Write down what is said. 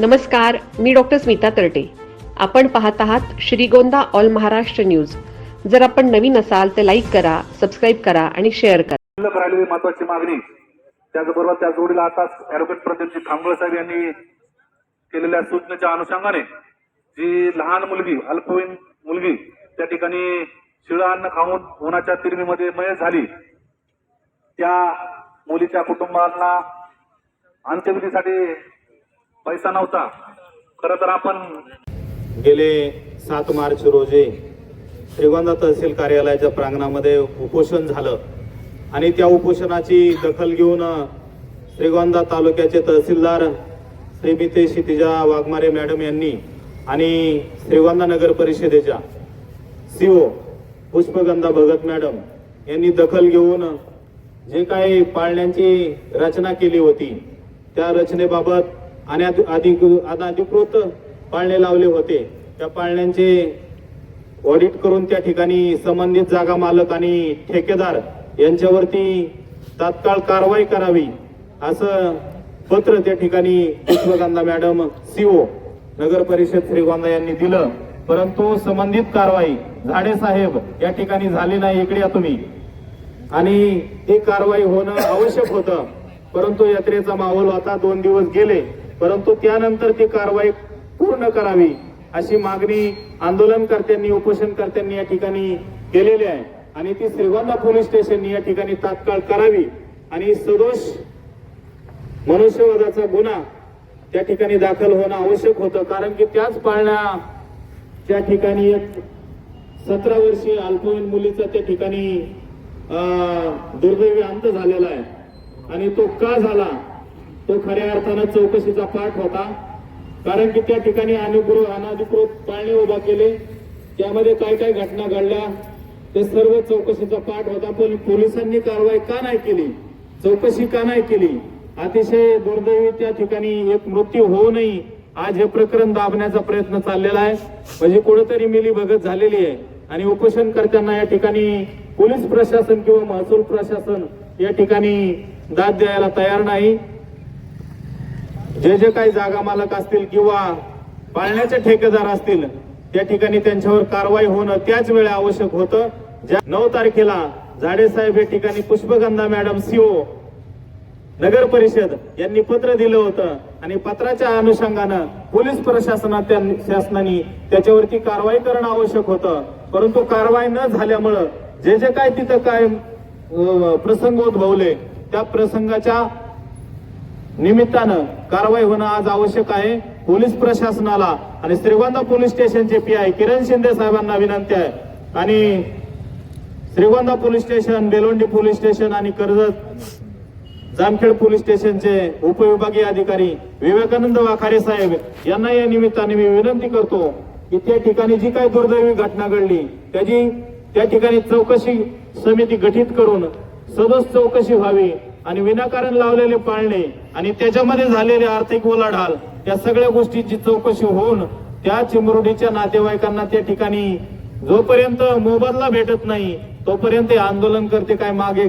नमस्कार मी डॉक्टर स्मिता तरटे. आपण पाहत आहात श्रीगोंदा ऑल महाराष्ट्र न्यूज. जर आपण नवीन असाल तर लाईक करा सबस्क्राईब करा आणि शेअर करा. राहिलेली महत्वाची मागणी त्याचबरोबर त्या जोडीला आताच ऍडव्होकेट प्रदीपजी खांबळ साहेब यांनी केलेल्या सूचनेच्या अनुषंगाने जी लहान मुलगी अल्पवयीन मुलगी त्या ठिकाणी शिळं अन्न खाऊन उन्हाच्या तिरमीमध्ये मय झाली. त्या मुलीच्या कुटुंबांना अंत्यविधीसाठी पैसा नव्हता. खर तर आपण गेले सात मार्च रोजी श्रीगोंदा तहसील कार्यालयाच्या प्रांगणामध्ये उपोषण झालं. आणि त्या उपोषणाची दखल घेऊन श्रीगोंदा तालुक्याचे तहसीलदार श्रीमिते क्षितिजा वाघमारे मॅडम यांनी आणि श्रीगोंदा नगर परिषदेच्या सीओ पुष्पगंधा भगत मॅडम यांनी दखल घेऊन जे काही पाळण्यांची रचना केली होती त्या रचनेबाबत आणि अधिक अधिकृत पाळणे लावले होते. त्या पाळण्यांचे ऑडिट करून त्या ठिकाणी संबंधित जागा मालक आणि ठेकेदार यांच्यावरती तात्काळ कारवाई करावी असं पत्र त्या ठिकाणी पुष्पगंधा मॅडम सीओ नगर परिषद श्रीगोंदा यांनी दिलं. परंतु संबंधित कारवाई झाडे साहेब या ठिकाणी झाली नाही इकडे या तुम्ही. आणि ही कारवाई होणं आवश्यक होतं. परंतु यात्रेचा माहोल होता दोन दिवस गेले. परंतु त्यानंतर ती कारवाई पूर्ण करावी अशी मागणी आंदोलनकर्त्यांनी उपोषणकर्त्यांनी या ठिकाणी केलेली आहे. आणि ती श्रीगोंदा पोलीस स्टेशन या ठिकाणी तात्काळ करावी. आणि सदोष मनुष्यवधाचा गुन्हा त्या ठिकाणी दाखल होणं आवश्यक होतं. कारण की त्याच पाळण्या त्या ठिकाणी एक सतरा वर्षीय अल्पवयीन मुलीचा त्या ठिकाणी दुर्दैवी अंत झालेला आहे. आणि तो का झाला? तो खऱ्या अर्थानं चौकशीचा पाठ होता. कारण की त्या ठिकाणी अनुग्रह अनाधिकृत पाळणे उभा केले. त्यामध्ये काय काय घटना घडल्या ते सर्व चौकशीचा पाठ होता. पण पोलिसांनी कारवाई का नाही केली? चौकशी का नाही केली? अतिशय दुर्दैवी त्या ठिकाणी एक मृत्यू होऊ नये. आज हे प्रकरण दाबण्याचा प्रयत्न चाललेला आहे. म्हणजे कुठेतरी मिली भगत झालेली आहे. आणि उपोषणकर्त्यांना या ठिकाणी पोलीस प्रशासन किंवा महसूल प्रशासन या ठिकाणी दाद द्यायला तयार नाही. जे जे काही जागा मालक असतील किंवा पाळण्याचे ठेकेदार असतील त्या ठिकाणी त्यांच्यावर कारवाई होणं त्याच वेळी आवश्यक होतं. ज्या नऊ तारखेला झाडे साहेब या ठिकाणी पुष्पगंधा मॅडम सीओ नगर परिषद यांनी पत्र दिलं होतं आणि पत्राच्या अनुषंगानं पोलीस प्रशासनात त्या- शासनाने त्याच्यावरती कारवाई करणं आवश्यक होतं. परंतु कारवाई न झाल्यामुळं जे जे काय तिथं काय प्रसंग उद्भवले त्या प्रसंगाच्या निमित्तानं कारवाई होणं आज आवश्यक आहे. पोलीस प्रशासनाला आणि श्रीगोंदा पोलीस स्टेशनचे पी आय किरण शिंदे साहेबांना विनंती आहे. आणि Shrigonda police station Belondi police station आणि कर्जत जामखेड पोलीस स्टेशनचे उपविभागीय अधिकारी विवेकानंद वाखारे साहेब यांना या निमित्ताने मी विनंती करतो की त्या ठिकाणी जी काही दुर्दैवी घटना घडली त्याची त्या ठिकाणी चौकशी समिती गठीत करून सदोष चौकशी व्हावी. आणि विनाकारण लावलेले पाळणे आणि त्याच्यामध्ये झालेले आर्थिक उलाढाल या सगळ्या गोष्टीची चौकशी होऊन त्या चिमुरडीच्या नातेवाईकांना त्या ठिकाणी जोपर्यंत मोबदला भेटत नाही तोपर्यंत आंदोलन करते काय मागे